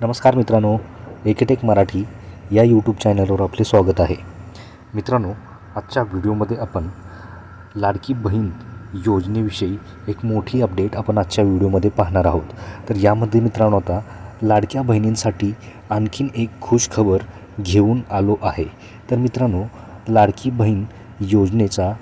नमस्कार मित्रांनो एकेटेक मराठी या यूट्यूब चॅनलवर आपले स्वागत आहे. मित्रांनो आजच्या व्हिडिओमध्ये आपण लाडकी बहीण योजनेविषयी एक मोठी अपडेट आपण आजच्या व्हिडिओमध्ये पाहणार आहोत. तर यामध्ये मित्रांनो आता लाडक्या बहिणींसाठी आणखीन एक खुश खबर घेऊन आलो आहे. तर मित्रांनो लाडकी बहीण योजनेचा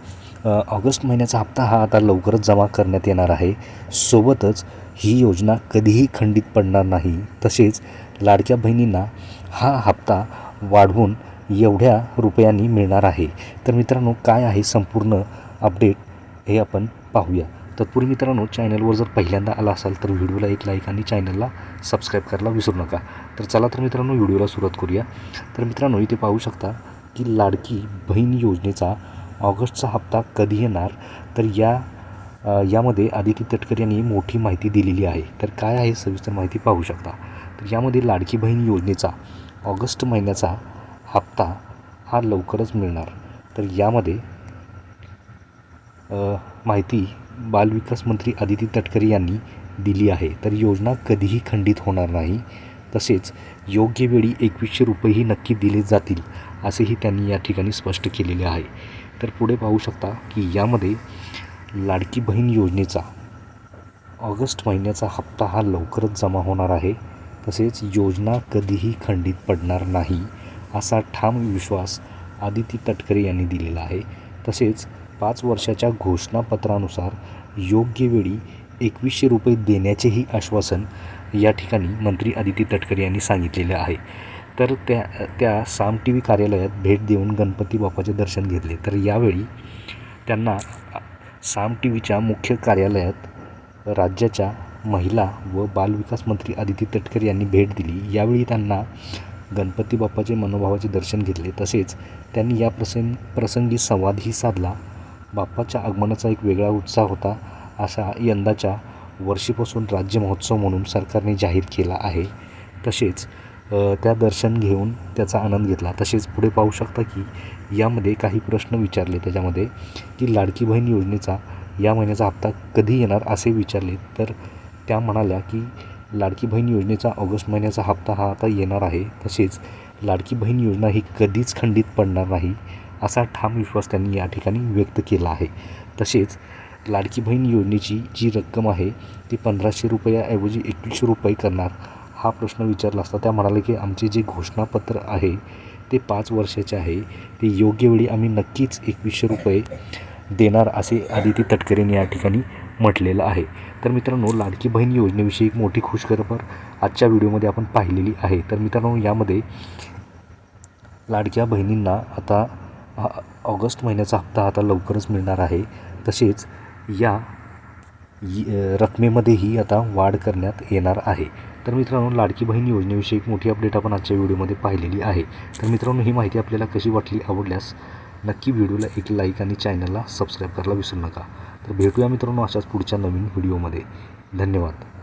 ऑगस्ट महिन्याचा हप्ता हा आता लवकरच जमा करण्यात येणार आहे. सोबतच ही योजना कधीही खंडित पडणार नाही. तसेच लाडक्या बहिणींना हा हप्ता वाढवून एवढ्या रुपयांनी मिळणार आहे. तर मित्रांनो काय आहे संपूर्ण अपडेट हे आपण पाहूया. तत्पूर्वी मित्रांनो चॅनलवर जर पहिल्यांदा आला असाल तर व्हिडिओला एक लाईक आणि चॅनलला सबस्क्राईब करायला विसरू नका. तर चला तर मित्रांनो व्हिडिओला सुरुवात करूया. तर मित्रांनो इथे पाहू शकता की लाडकी बहीण योजनेचा ऑगस्टचा हप्ता कधी येणार? तर या यामध्ये आदिती तटकर यांनी मोठी माहिती दिलेली आहे. तर काय आहे सविस्तर माहिती पाहू शकता? तर यामध्ये लाडकी बहीण योजनेचा ऑगस्ट महिन्याचा हप्ता हा लवकरच मिळणार. तर यामध्ये माहिती बालविकास मंत्री आदिती तटकरे यांनी दिली आहे. तर योजना कधीही खंडित होणार नाही. तसेच योग्य वेळी एकवीसशे रुपयेही नक्की दिले जातील असेही त्यांनी या ठिकाणी स्पष्ट केलेले आहे. तर पुढे पाहू शकता की यामध्ये लाडकी बहीण योजनेचा ऑगस्ट महिन्याचा हप्ता हा लवकरच जमा होणार आहे. तसेच योजना कधीही खंडित पडणार नाही असा ठाम विश्वास आदिती तटकरे यांनी दिलेला आहे. तसेच पाच वर्षाच्या घोषणापत्रानुसार योग्य वेळी एकवीसशे रुपये देण्याचेही आश्वासन या ठिकाणी मंत्री आदिती तटकरे यांनी सांगितलेले आहे. तर त्या त्या साम टी व्ही कार्यालयात भेट देऊन गणपती बाप्पाचे दर्शन घेतले. तर यावेळी त्यांना साम टी व्हीच्या मुख्य कार्यालयात राज्याच्या महिला व बालविकास मंत्री आदिती तटकर यांनी भेट दिली. यावेळी त्यांना गणपती बाप्पाचे मनोभावाचे दर्शन घेतले. तसेच त्यांनी या प्रसंग प्रसंगी संवादही साधला. बाप्पाच्या आगमनाचा एक वेगळा उत्साह होता असा यंदाच्या वर्षीपासून राज्य महोत्सव म्हणून सरकारने जाहीर केला आहे. तसेच त्या दर्शन घेऊन त्याचा आनंद घेतला. तसेच पुढे पाहू शकता की यामध्ये काही प्रश्न विचारले त्याच्यामध्ये की लाडकी बहीण योजनेचा या महिन्याचा हप्ता कधी येणार असे विचारले. तर त्या म्हणाल्या की लाडकी बहीण योजनेचा ऑगस्ट महिन्याचा हप्ता हा आता येणार आहे. तसेच लाडकी बहीण योजना ही कधीच खंडित पडणार नाही असा ठाम विश्वास त्यांनी या ठिकाणी व्यक्त केला आहे. तसेच लाडकी बहीण योजनेची जी रक्कम आहे ती पंधराशे रुपयाऐवजी एकवीसशे रुपये करणार. हा प्रश्न विचारला असता त्या म्हणाले की आमचे जे घोषणापत्र आहे ते पाच वर्षाचे आहे. ते योग्य वेळी आम्ही नक्कीच एकवीसशे रुपये देणार असे आदिती तटकरेंनी या ठिकाणी म्हटलेलं आहे. तर मित्रांनो लाडकी बहीण योजनेविषयी एक मोठी खुशखबर आजच्या व्हिडिओमध्ये आपण पाहिलेली आहे. तर मित्रांनो यामध्ये लाडक्या बहिणींना आता ऑगस्ट महिन्याचा हप्ता आता लवकरच मिळणार आहे. तसेच या य- रकमेमध्येही आता वाढ करण्यात येणार आहे. तर मित्रांनो लाडकी बहीण योजनेविषयी एक मोठी अपडेट आपण आजच्या व्हिडिओमध्ये पाहिलेली आहे. तर मित्रांनो ही माहिती आपल्याला कशी वाटली आवडल्यास नक्की व्हिडिओला एक लाईक आणि चॅनलला सबस्क्राईब करायला विसरू नका. तर भेटूया मित्रांनो अशाच पुढच्या नवीन व्हिडिओमध्ये. धन्यवाद.